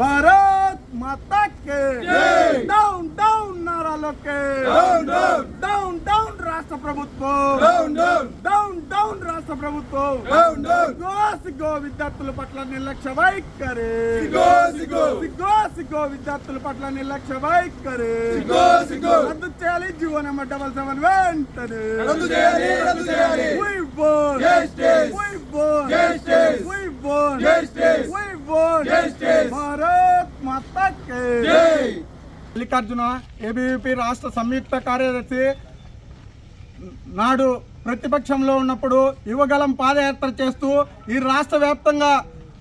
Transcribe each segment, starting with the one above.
భారత్ మాతా కే జై. Down down Nara Lokesh down down down down రాష్ట్ర ప్రభుత్వం. డౌన్ డౌన్ డౌన్ డౌన్ రాష్ట్ర ప్రభుత్వం. డౌన్ డౌన్ సిగ్గో సిగ్గో విద్యార్థుల పట్ల నిర్లక్ష్య వైఖరి. సిగ్గో సిగ్గో సిగ్గో సిగ్గో విద్యార్థుల పట్ల నిర్లక్ష్య వైఖరి. సిగ్గో సిగ్గో రద్దు చేయాలి జీవో నెంబర్ డబల్ సెవెన్ వెంటనే. రద్దు చేయాలి రద్దు చేయాలి. We want Justice. We Justice. We want Justice. We want Justice. Bharat Mata కే జై మల్లికార్జున ఏబీవీపీ రాష్ట్ర సంయుక్త కార్యదర్శి నాడు ప్రతిపక్షంలో ఉన్నప్పుడు యువగలం పాదయాత్ర చేస్తూ ఈ రాష్ట్ర వ్యాప్తంగా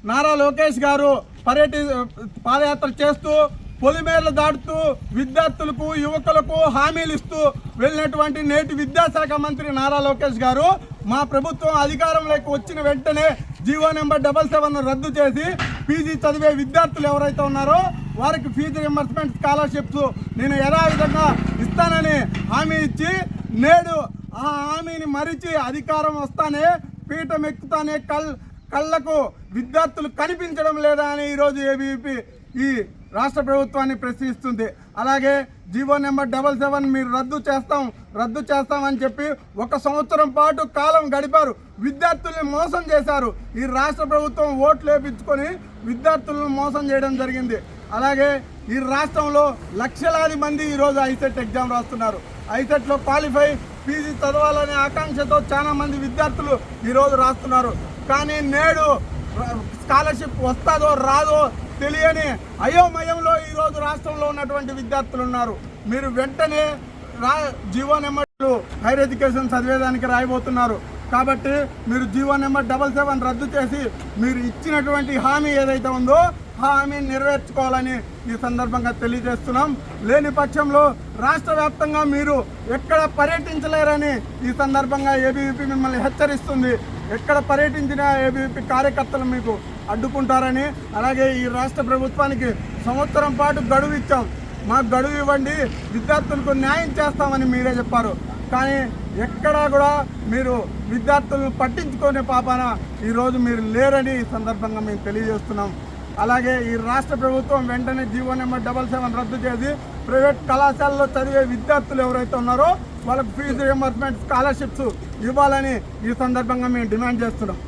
నారా లోకేష్ గారు పర్యటి పాదయాత్ర చేస్తూ పొలిమేరలు దాటుతూ విద్యార్థులకు యువకులకు హామీలు ఇస్తూ వెళ్ళినటువంటి నేటి విద్యాశాఖ మంత్రి నారా లోకేష్ గారు మా ప్రభుత్వం అధికారంలోకి వచ్చిన వెంటనే జీవో నెంబర్ డబల్ సెవెన్ రద్దు చేసి పీజీ చదివే విద్యార్థులు ఎవరైతే ఉన్నారో వారికి ఫీజు రియంబర్స్మెంట్ స్కాలర్షిప్స్ నేను యథావిధంగా ఇస్తానని హామీ ఇచ్చి నేడు ఆ హామీని మరిచి అధికారం వస్తానే పీఠం ఎక్కుతానే కల్ కళ్ళకు విద్యార్థులు కనిపించడం లేదా అని ఈరోజు ఏబీపీ ఈ రాష్ట్ర ప్రభుత్వాన్ని ప్రశ్నిస్తుంది. అలాగే జీవో నెంబర్ డబల్ సెవెన్ మీరు రద్దు చేస్తాం రద్దు చేస్తామని చెప్పి ఒక సంవత్సరం పాటు కాలం గడిపారు. విద్యార్థుల్ని మోసం చేశారు. ఈ రాష్ట్ర ప్రభుత్వం ఓట్లు వేపించుకొని విద్యార్థులను మోసం చేయడం జరిగింది. అలాగే ఈ రాష్ట్రంలో లక్షలాది మంది ఈరోజు ఐసెట్ ఎగ్జామ్ రాస్తున్నారు. ఐసెట్లో క్వాలిఫై పీజీ చదవాలనే ఆకాంక్షతో చాలామంది విద్యార్థులు ఈరోజు రాస్తున్నారు. కానీ నేడు స్కాలర్షిప్ వస్తుందో రాదో తెలియని అయోమయంలో ఈరోజు రాష్ట్రంలో ఉన్నటువంటి విద్యార్థులు ఉన్నారు. మీరు వెంటనే రా జీవో నెంబర్లు హైర్ ఎడ్యుకేషన్ చదివేదానికి రాయబోతున్నారు. కాబట్టి మీరు జీవో నెంబర్ డబల్ సెవెన్ రద్దు చేసి మీరు ఇచ్చినటువంటి హామీ ఏదైతే ఉందో హామీని నెరవేర్చుకోవాలని ఈ సందర్భంగా తెలియజేస్తున్నాం. లేని పక్షంలో రాష్ట్ర వ్యాప్తంగా మీరు ఎక్కడ పర్యటించలేరని ఈ సందర్భంగా ఏబీవీపీ మిమ్మల్ని హెచ్చరిస్తుంది. ఎక్కడ పర్యటించిన ఏబీవీపీ కార్యకర్తలు మీకు అడ్డుకుంటారని అలాగే ఈ రాష్ట్ర ప్రభుత్వానికి సంవత్సరం పాటు గడువు ఇచ్చాం. మాకు గడువు ఇవ్వండి విద్యార్థులకు న్యాయం చేస్తామని మీరే చెప్పారు. కానీ ఎక్కడా కూడా మీరు విద్యార్థులను పట్టించుకునే పాపాన ఈరోజు మీరు లేరని ఈ సందర్భంగా మేము తెలియజేస్తున్నాం. అలాగే ఈ రాష్ట్ర ప్రభుత్వం వెంటనే జీవో నెంబర్ డబల్ సెవెన్ రద్దు చేసి ప్రైవేట్ కళాశాలలో చదివే విద్యార్థులు ఎవరైతే ఉన్నారో వాళ్ళకు ఫీజు రియంబర్స్మెంట్ స్కాలర్షిప్స్ ఇవ్వాలని ఈ సందర్భంగా మేము డిమాండ్ చేస్తున్నాం.